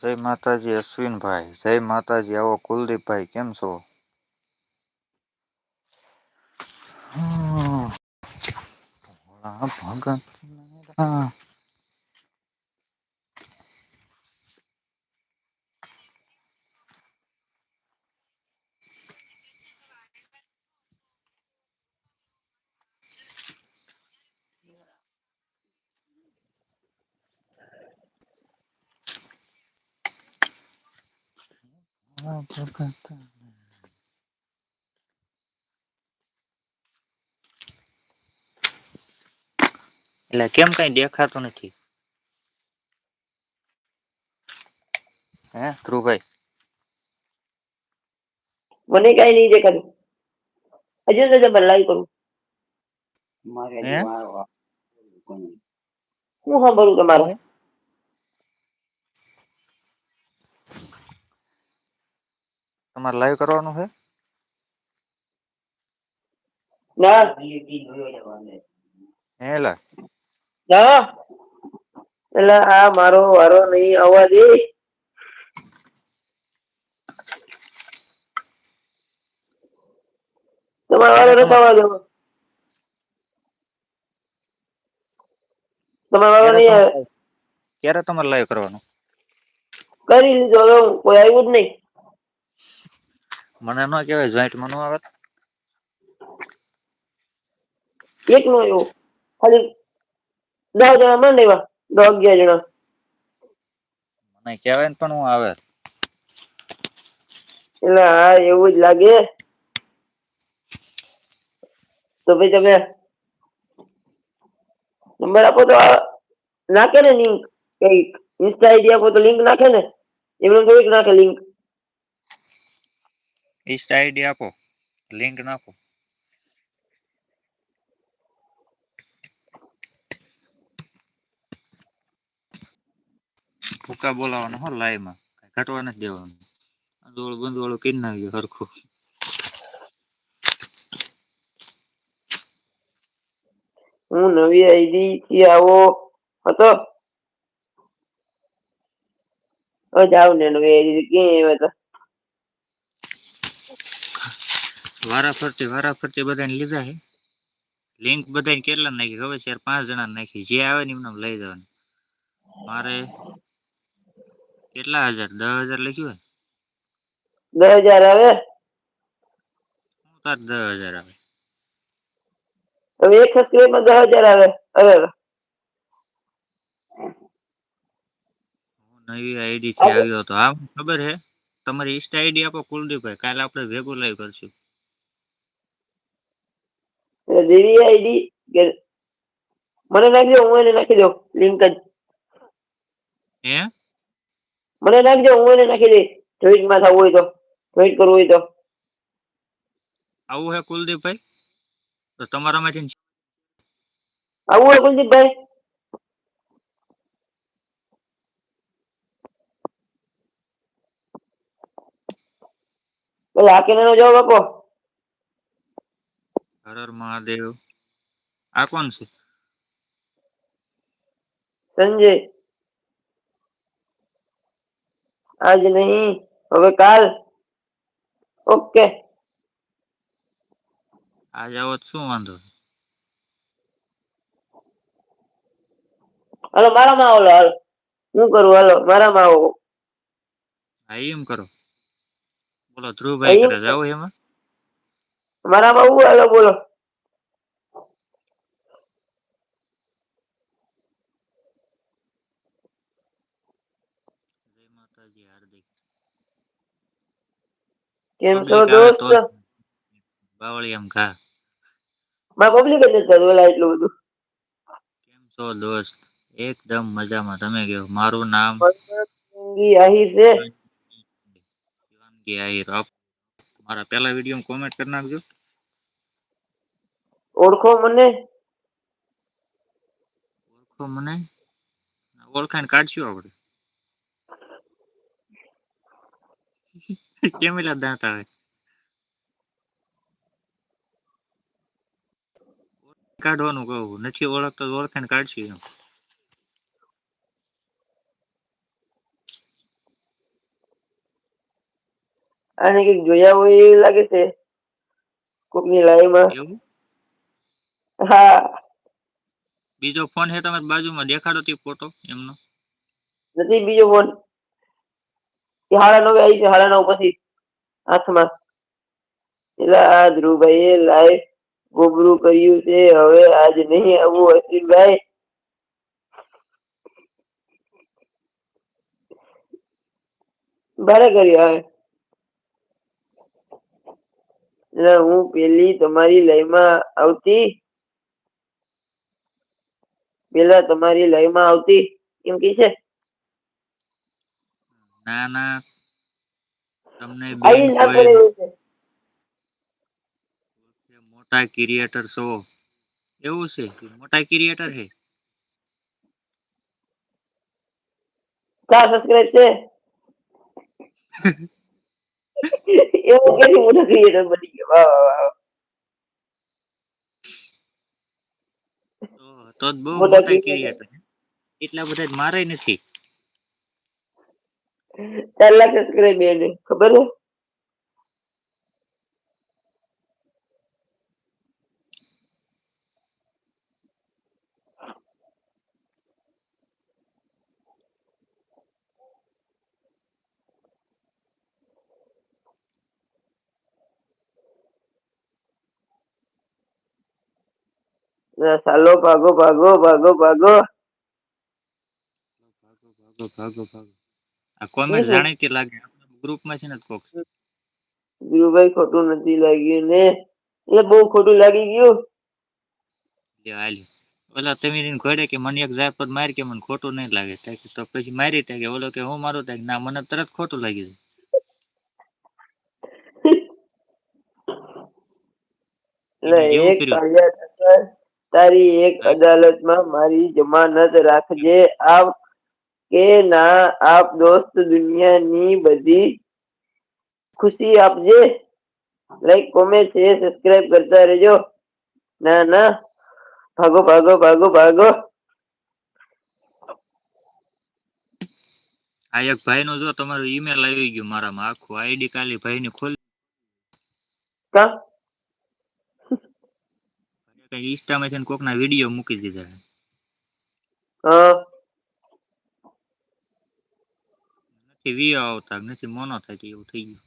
જય માતાજી અશ્વિનભાઈ જય માતાજી. આવો કુલદીપભાઈ કેમ છો? ભગત એટલે કેમ કઈ દેખાતું નથી? હે ધ્રુવભાઈ? મને કઈ નહીં દેખાતું. હજુ ભલાઈ કરું. મારે હું? સાંભળું તમારે. તમારે લાઈવ કરવાનું છે? ના હેલા ના એટલે આ મારો વારો નહીં આવવા દે. તમારે વારો નતો આવવા દેવાનો તમારો વારો નહીં આવે. તમારે ક્યારે તમારે લાઈવ કરવાનું? કરી લીધો કોઈ આવ્યું જ નહીં. મને ન કેવાય જોઈન્ટમાં ન આવે. એક નો આવ્યો. ખાલી દસ જણા માંડ લેવા દસ અગિયાર જણા. મને કહેવાય ને પણ હું આવે. એટલે હા એવું જ લાગે. તો ભાઈ તમે નંબર આપો તો નાખે ને લિંક કંઈક ઇન્સ્ટા આઈડી આપો તો લિંક નાખે ને? એમને થોડીક નાખે લિંક ઇન્સ્ટા આઈડી આપો લિંક નાખો. ભૂકા બોલાવાનો હો લાઈમાં ઘટવા નથી દેવાનું. આંધળું બંધવાળું કરી નાખજો સરખું. હું નવી આઈડી થી આવો હતો? હ જાવ ને નવી આઈડી કે હતા વારા ફરતી વારા ફરતી બધાને લીધા હે લિંક બધાને કેટલા નાખી ખબર છે? પાંચ જણા નાખી. જે આવે ને એમને લઈ જવાની. મારે કેટલા હજાર? દસ હજાર લખ્યું હોય? દસ હજાર આવે? હું તાર દસ હજાર આવે? હવે એક સબસ્ક્રાઈબ દસ હજાર આવે. હવે નવી આઈડી થી આવ્યો હતો. આ ખબર હે તમારી ઇન્સ્ટા આઈડી આપો કુલદીપભાઈ. કાલે આપણે ભેગું લાઈવ કરશું. દેવી આઈડી કે મને નાખજો હું એને નાખી દઉં લિંક જ. હે? મને નાખજો હું એને નાખી દઈશ. જોઈન્ટમાં થવું હોય તો. જોઈન્ટ કરવું હોય તો. આવું હે કુલદીપભાઈ? તો તમારામાંથી આવું હે કુલદીપભાઈ? પેલા આ કેના નો જવાબ આપો. હર મહાદેવ. આ કોણ છે? સંજય. આજ નહીં હવે કાલ. ઓકે. આજ આવો શું વાંધો? હાલો મારામાં આવો હાલો. શું કરું હાલો મારામાં આવો. હા એમ કરો. બોલો ધ્રુવભાઈ કરે. જાવ એમાં? મારામાં આવું હાલો બોલો જય માતાજી હાર્દિક કેમ છો પબ્લિક આવે તો દોસ્ત જ બાવળિયામાં ઘા મારે પબ્લિક જ નથી થતું એલા એટલું બધું કેમ છો દોસ્ત એકદમ મજામાં તમે કયો મારું નામ જિંદગી આહિર છે શિવાંગી આહિર મારા પેલા વીડિયો કોમેન્ટ કરી નાખજો ઓળખો મને? ઓળખો મને? ઓળખાણ કાઢશું આપડે. કેમેલા દાંત આવે? કાઢવાનું કહું નથી ઓળખતો તો ઓળખાણ કાઢશું એમ. આને કંઈક જોયા હોય એવું લાગે છે? કોકની લાઈમાં? હા. બીજો ફોન છે તમારી બાજુમાં દેખાડો તે ફોટો એમનો. નથી બીજો ફોન. હાડા નવે આવી છે હાડા નવ પછી હાથમાં. એટલે આ ધ્રુવભાઈએ લાઈફ ગોબરું કર્યું છે હવે આજ નહીં આવું અશ્વિનભાઈ. ભારે કર્યું હવે. એટલે હું પેલી તમારી લાઈવમાં આવતી પેલા તમારી લયમાં આવતી? એમ કે છે? ના ના. તમને બેન મોટા ક્રિએટર છો? એવું છે કે મોટા ક્રિએટર હે કા સબસ્ક્રાઇબ છે. એવું કે મોટા ક્રિએટર બની ગયો. વાહ વાહ વાહ. તો જ બહુ મોટા કેરી હતા એટલા બધા મારે નથી. ચાર લાખ જ કરે બેને? ખબર ને સાલો ભાગો ભાગો ભાગો ભાગો. ભાગો ભાગો. ભાગો ભાગો આ કોમેન્ટ? જાણીતી લાગે. ગ્રુપમાં છે ને કોક. ધીરુભાઈ ખોટું નથી લાગ્યું ને. એટલે બહુ ખોટું લાગી ગયું. લે હાલ્યો. ઓલા તમે ઘડે કે મને એક ઝાપટ માર કે મને ખોટું નહીં લાગે. કે તો પછી મારી ત્યાં કે ઓલો કે હું મારું ત્યાં કે ના મને તરત ખોટું લાગી જાય એટલે એક કર્યું. કાળિયા ઠક્કર, તારી એક અદાલતમાં મારી જમાનત રાખજે. આપ કે ના આપ દોસ્ત દુનિયાની બધી ખુશી આપજે. લાઈક કોમેન્ટ છે સબસ્ક્રાઇબ કરતા રહેજો. ના ના. ભાગો ભાગો ભાગો ભાગો. આ એક ભાઈ નું જો તમારું ઈમેલ આવી ગયું મારામાં. આખું આઈડી કાલી ભાઈ ની ખોલી કા? કઈ ઇન્સ્ટામાં છે ને કોકના વીડિયો મૂકી દીધા નથી વિયો આવતા નથી મોનો થતી એવું થઈ ગયું.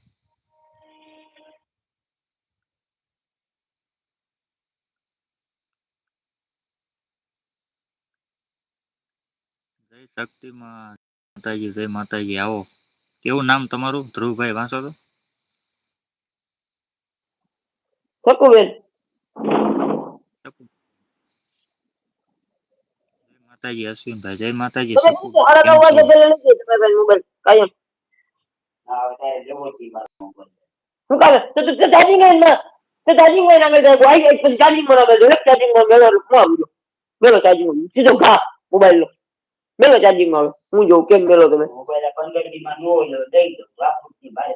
જય શક્તિમાં માતાજી જય માતાજી આવો. કેવું નામ તમારું? ધ્રુવભાઈ વાંચો તો. શકુબેન માતાજી અશ્વિનભાઈ જય માતાજી મોબાઈલ નો મેલો ચાર્જિંગમાં હું જોઉં કેમ મેલો તમે? મોબાઈલ પંદર દી માં હોય દઈ દઉં. વાપરું ની બારે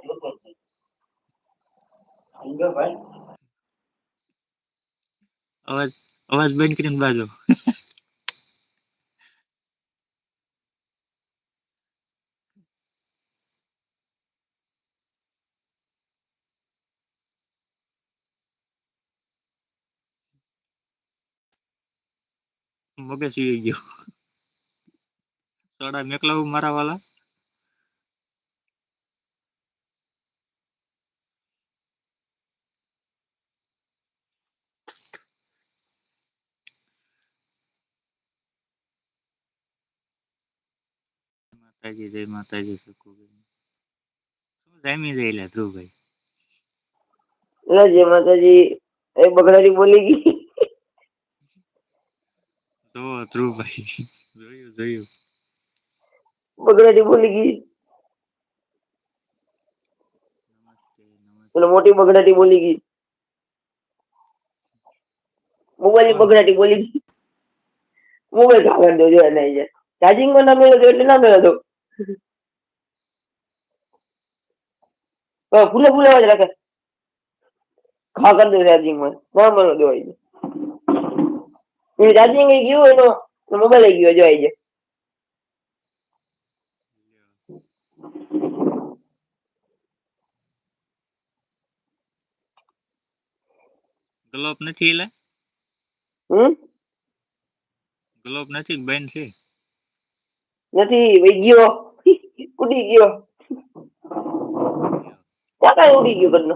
અવાજ અવાજ બંધ કરીને બાજો. મગજ સુઈ ગયો. સોડા મેકલાવું મારા વાલા. માતાજી, જય માતાજી સુખુભાઈ શું જામી જઈલા ધ્રુવભાઈ? જય માતાજી. એ બગડાડી બોલી ગઈ. જો ધ્રુવભાઈ જોયું જોયું. બગડાટી બોલી ગઈ. નમસ્તે મોટી બગડાટી બોલી ગઈ. મોબાઈલ બગડાટી બોલી ગઈ. મોબાઈલ કાગળ દો જોયા નહીં જાય ચાર્જિંગમાં ના મેળો એટલે ના મેળો તો હા, ફૂલે ફૂલે અવાજ રાખે. ખા કર દો ચાર્જિંગમાં ના મેળો દો Mira, alguien equivo y no, no me puede equivo yo a ella. Globe નથી એટલે ગ્લોબ નથી બેન છે નથી વઈ ગયો ઉડી ગયો કાકા ઉડી ગયો બંને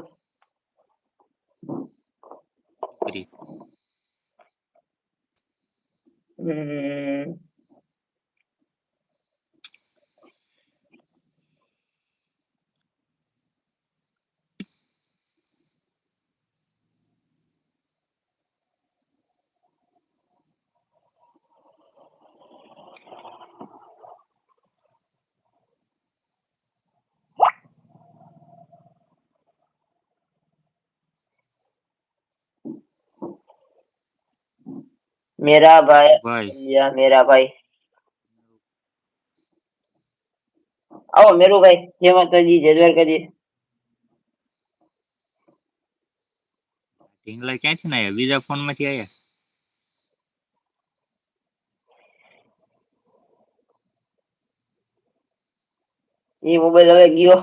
嗯 હમ મેરા ભાઈ ભાઈ યા મેરા ભાઈ આવો મેરુભાઈ જય માતાજી જય દ્વારકાજી ઢીંગલા ક્યાંથી ના આવ્યા બીજા ફોનમાંથી આયા એ મોબાઈલ હવે ગયો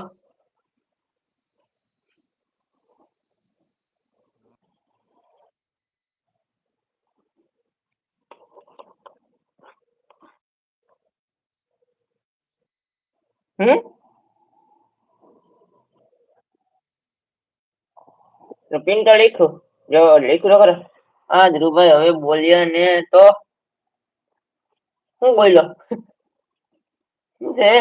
હમ તો પિન તો લખ્યું જો લખ્યું તો ખરા હા ધ્રુવભાઈ હવે બોલ્યા ને તો શું બોલ્યો શું છે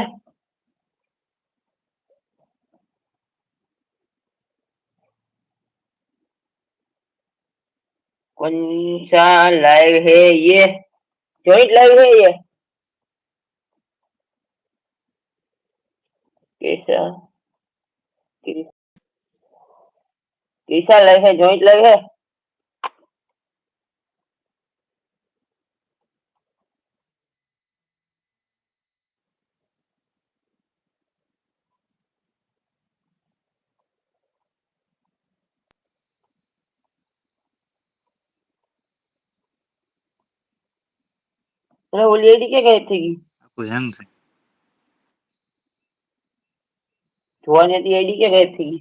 कौन सा लाइव है ये जॉइंट लाइव है ये कैसा कैसा लाइव है जॉइंट लाइव है अरे वो लेडी क्या गई थी આખું હેંગ છે જોવાની હતી આઈડી ક્યાં ગાયબ થઈ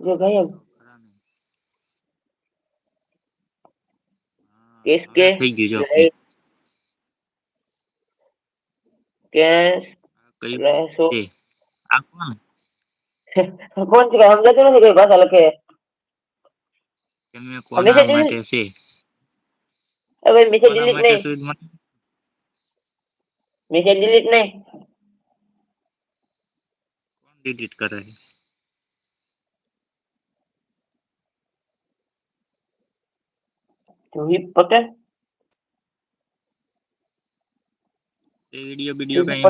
જો ગાયબ કેસ કે થઈ ગયું જો. કેસ કઈ રહેશો. આ કોણ? કોણ છે સમજાતું નથી કઈ ભાષા લખે? તમે કોના? માટે છે? હવે મેસેજ ડિલીટ નહીં. મેસેજ ડિલીટ નહીં. કોણ ડિલીટ કરે? છે જુહી પટે વિડિયો વીડિયો કઈ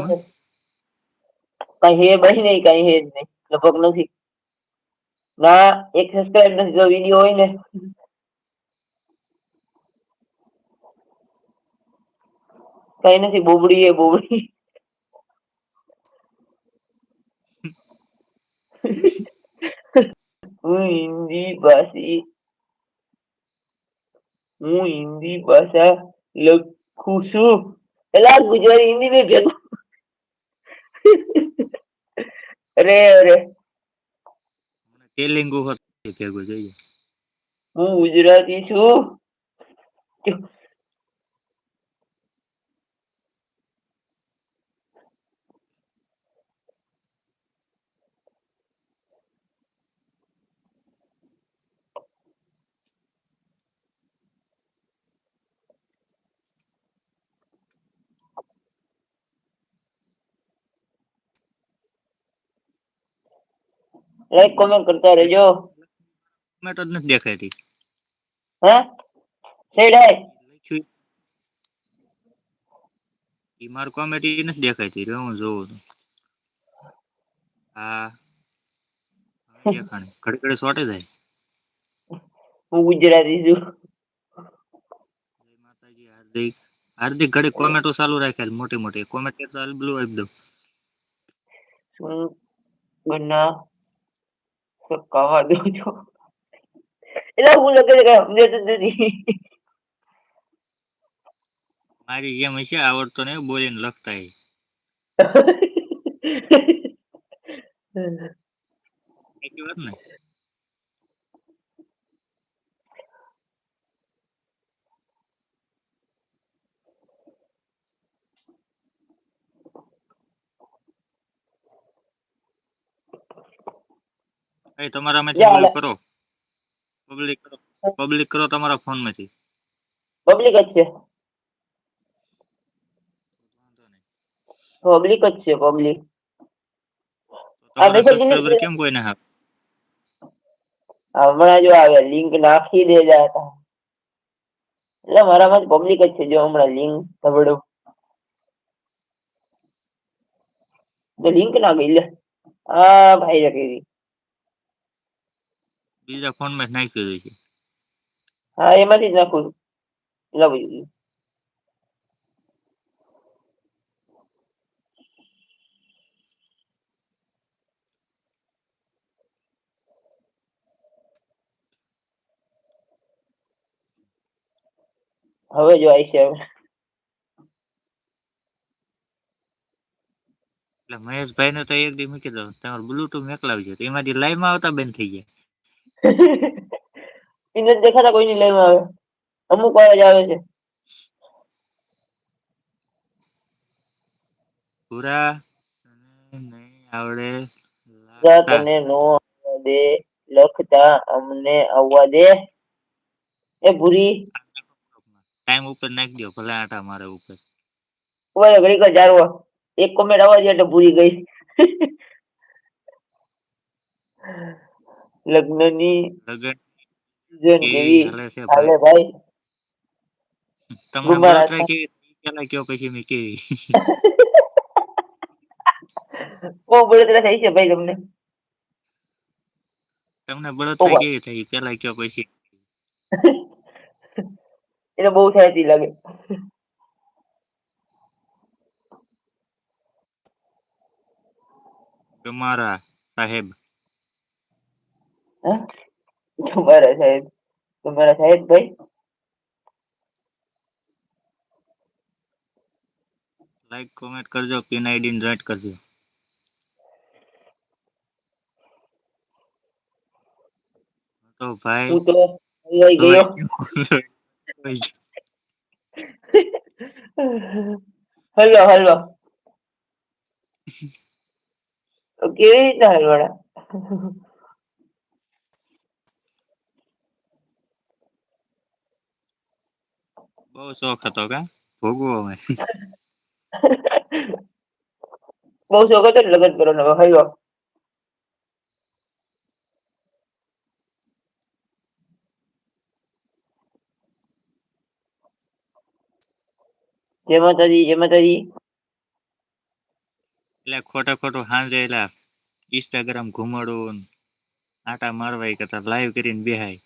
કઈ હે ભાઈ નહીં કઈ હે નહીં લગભગ નથી. ના એક સબસ્ક્રાઇબ નથી જો વિડિયો હોય ને. કઈ નથી બોબડી એ બોબડી. હું હિન્દી ભાષી હું હિન્દી ભાષા લખું છું. પેલા ગુજરાતી હિન્દી ને ભેગું. અરે અરે. તેલુગુ ભેગું જોઈએ હું ગુજરાતી છું. લાઈક કોમેન્ટ કરતા રહેજો. મેં તો નથી દેખાતી હે? સેડ હે ઈ મારું કોમેટી નથી દેખાતી રે હું જોઉં છું. હા. દેખાણે. ઘડી ઘડી જાય. હું ગુજરાતી છું. માતાજી હાર્દિક. હાર્દિક ઘડી કોમેન્ટો ચાલુ રાખેલ મોટી મોટી. કોમેન્ટ કરતા બ્લુ એકદમ દઉં. બના સકાવા દો છો. એટલે હું લખે છે કઈ સમજાતું જ નથી. મારી જેમ હશે આવડતો ને બોલીને લખતા એ વાત ને? એ તમારામાંથી લે, ઓલું હાલે. કરો. પબ્લિક કરો. પબ્લિક કરો તમારા ફોનમાંથી. પબ્લિક જ છે. વાંધો નહીં. પબ્લિક જ છે પબ્લિક તો આ તમારા message સબસ્ક્રાઇબર નથી. કેમ કોઈને હા હમણાં જો આવે લિંક નાખી દે જા હતા એટલે મારામાં પબ્લિક જ છે જો હમણાં લિંક ધબડું લિંક ના ગઈ લે. આ ભાઈ રખી બીજા ફોનમાં જ નાખી દીધું છે. હા એમાંથી જ નાખું છું. લાવી દીધું હવે જો આવી છે હવે. એટલે મહેશભાઈ ને તો એક દી મૂકી દો. તમારે બ્લુટૂથ મેકલાવજો. એમાંથી લાઈવમાં આવતા બંધ થઈ ગયા જ દેખાતા કોઈની લાઈવ આવે. અમુક વાર જ આવે છે. પૂરા નહીં આવડે તને નો દે લખતા અમને આવવા દે. એ ભૂરી. ટાઈમ ઉપર નાખી દો ભલે આટા મારે ઉપર. ઊભા રહો, ઘડીક વાર એક કોમેન્ટ આવવા દે એટલે ભૂરી ગઈ. લગ્નની લગ્ન કેવી હાલે ભાઈ? તમને ગુબ્બારા બળતરા કેવી કયો પછી મે કેવી? ઓ બળતરા થઈ છે ભાઈ તમને. તમને બળતરા. કેવી થઈ? પેલા કયો પછી? એટલે બહુ થાય લાગે. તમારા સાહેબ? તમારા સાહેબ તમારા સાહેબ ભાઈ? લાઈક કોમેન્ટ કરજો પિન આઈડી ને જોઈન્ટ કરજો. તો ભાઈ હું તો ગયો. Hello hello. કેવી રીતના હલવાડા બહુ શોખ હતો કા? ભોગવો બહુ શોખ હતો લગ્ન કરવાનો. હવે હલવા જય માતાજી જય માતાજી. એટલે ખોટા ખોટું હાંજે એટલે ઇન્સ્ટાગ્રામ ઘુમાડું આટા મારવાય કરતા લાઈવ કરીને બેહાય.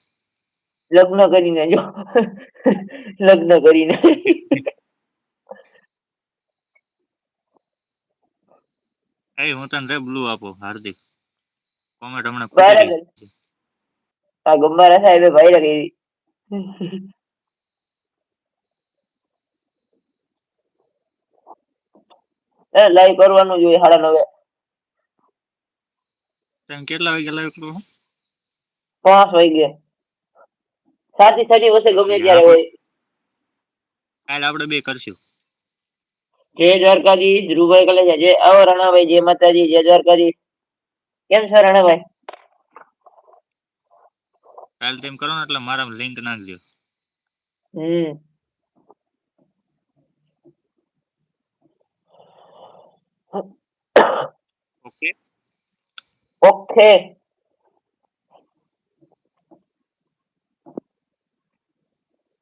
લગ્ન કરીને જો. લગ્ન કરીને. એ હું તને બ્લુ આપો હાર્દિક. કોમેન્ટ હમણાં બરાબર. આ ગમ્મારા સાહેબે ભાઈ લગી એ લાઈવ કરવાનું જોઈએ સાડા નવે. તમે કેટલા વાગે લાઈવ કરો પાંચ વાગે. સાથી સાથી વચ્ચે ગમે ત્યારે હોય. કાલે આપણે બે કરશું. જય દ્વારકાજી ધ્રુવભાઈ કલેજા જય આવો રણાભાઈ જય માતાજી જય દ્વારકાજી કેમ છો રણાભાઈ? કાલ તેમ કરો ને એટલે મારા લિંક નાખજો. હમ. ઓકે. ઓકે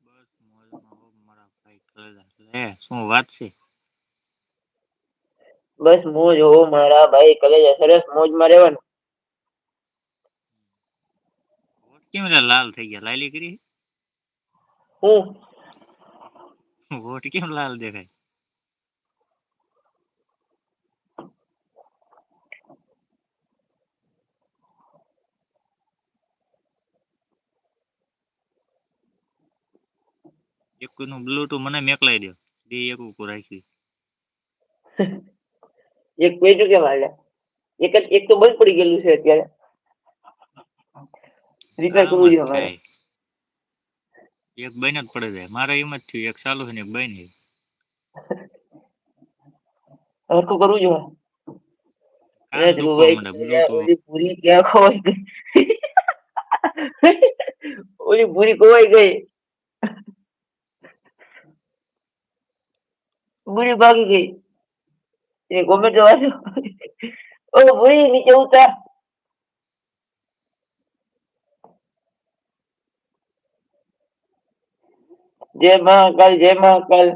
બસ મોજમાં હો મારા ભાઈ લે શું વાત છે? બસ મોજ હો મારા ભાઈ કલેજ સરસ મોજમાં રહેવાનું. કેમ લાલ થઈ ગયા? લાલી કરી હું? વોટ કેમ લાલ દેખાય? એક નું બ્લુટૂથ મને મેકલાઈ દો બે એક ઉભું રાખ્યું એક પેટું કેમ હાલે? એક જ એક તો બંધ પડી ગયેલું છે અત્યારે. રિપેર કરવું જોઈએ મારે. એક બન જ પડે છે. મારે એમ જ થયું. એક ચાલુ છે ને એક બન હરખું કરવું જોઈએ ઓલી પૂરી કોવાઈ ગઈ. પૂરી ભાગી ગઈ. એ કોમેન્ટ વાંચો ઓ પૂરી નીચે ઉતાર. જય મહાકાલ જય મહાકાલ.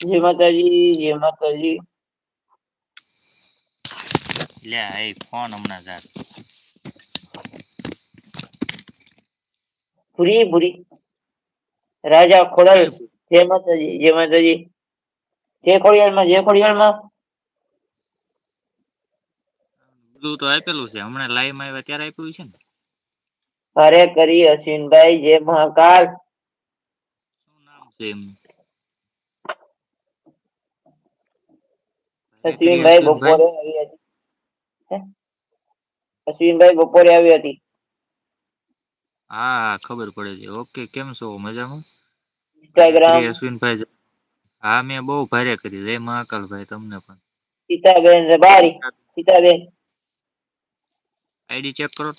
જય માતાજી જય માતાજી. લે એ ફોન હમણાં જાત ભૂરી ભૂરી. રાજા ખોડલ જય માતાજી જય માતાજી. જય ખોડિયારમાં જય ખોડિયારમાં. બધું તો આપેલું છે. હમણાં લાઈવમાં આવ્યા ત્યારે આપ્યું છે ને? અરે કરી અશ્વિનભાઈ જય મહાકાલ. શું નામ છે એમનું? અશ્વિનભાઈ? બપોરે આવી હતી? અશ્વિનભાઈ બપોરે આવી હતી. હા ખબર પડે છે. ઓકે કેમ છો? મજામાં? ઇન્સ્ટાગ્રામ. અશ્વિનભાઈ હા મેં બહુ ભારે કરી. જય મહાકાલભાઈ તમને પણ. સીતાબેન રબારી સીતાબેન. આઈડી ચેક કરો.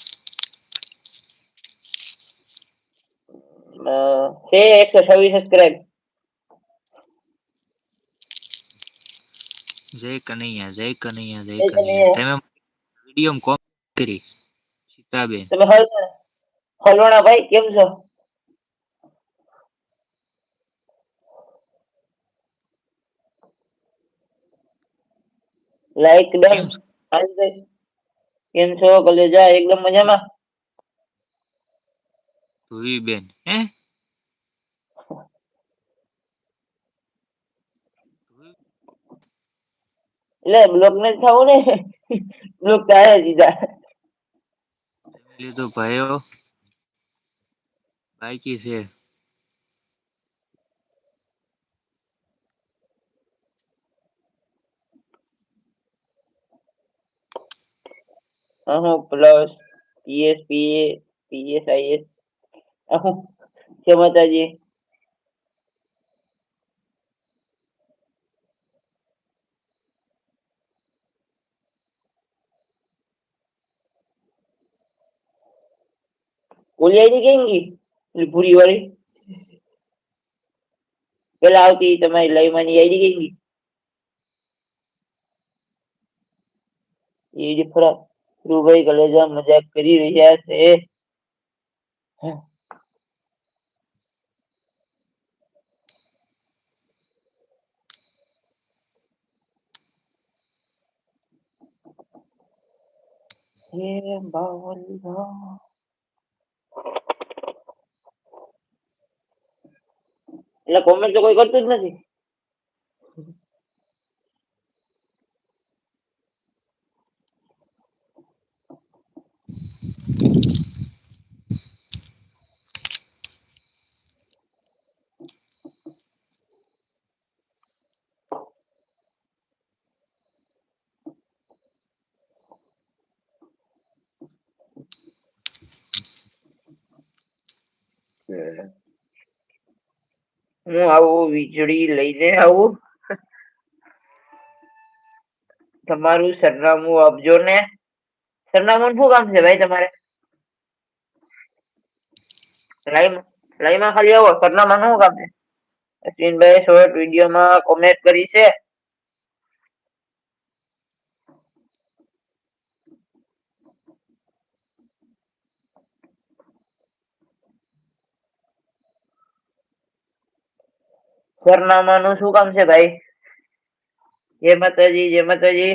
છે એકસો છવ્વીસ સબસ્ક્રાઇબ. જય કનૈયા જય કનૈયા જય કનૈયા. તમે વીડિયો કોમ કરી સીતાબેન. તમે હલ હલવાણા ભાઈ કેમ છો? Like done. કેમ છો? કલેજા એકદમ મજામાં? ધુવીબેન હે? એટલે બ્લોક ને થવું ને? બ્લોક તારે દીધા લીધું ભાઈઓ બાકી છે. અહો પ્લસ પીએસપીએ પીએસઆઈએસ. અહો જય માતાજી ઓલી આઈડી કેમ ગઈ ભૂરી વાળી. પેલા આવતી તમારી લાઈવમાં આઈડી કેમ ગઈ એ ફરા ધ્રુવભાઈ કલેજા મજાક કરી રહ્યા છે. હે બાવલિયા એટલે કોમેન્ટ તો કોઈ કરતું જ નથી. હું આવું વીજળી લઈને આવું. તમારું સરનામું આપજો ને. સરનામું શું કામ છે ભાઈ તમારે? લાઈવ ખાલી આવો. સરનામાનું શું કામ છે? અશ્વિનભાઈ શોર્ટ વિડીયોમાં કોમેન્ટ કરી છે. સરનામાનું શું કામ છે ભાઈ? જય માતાજી જય માતાજી.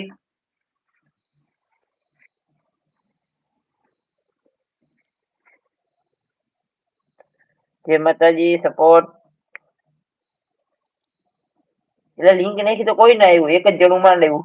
જય માતાજી સપોર્ટ એટલે લિંક નાખી તો કોઈ ના આવ્યું, એક જ જણું માંડ લેવું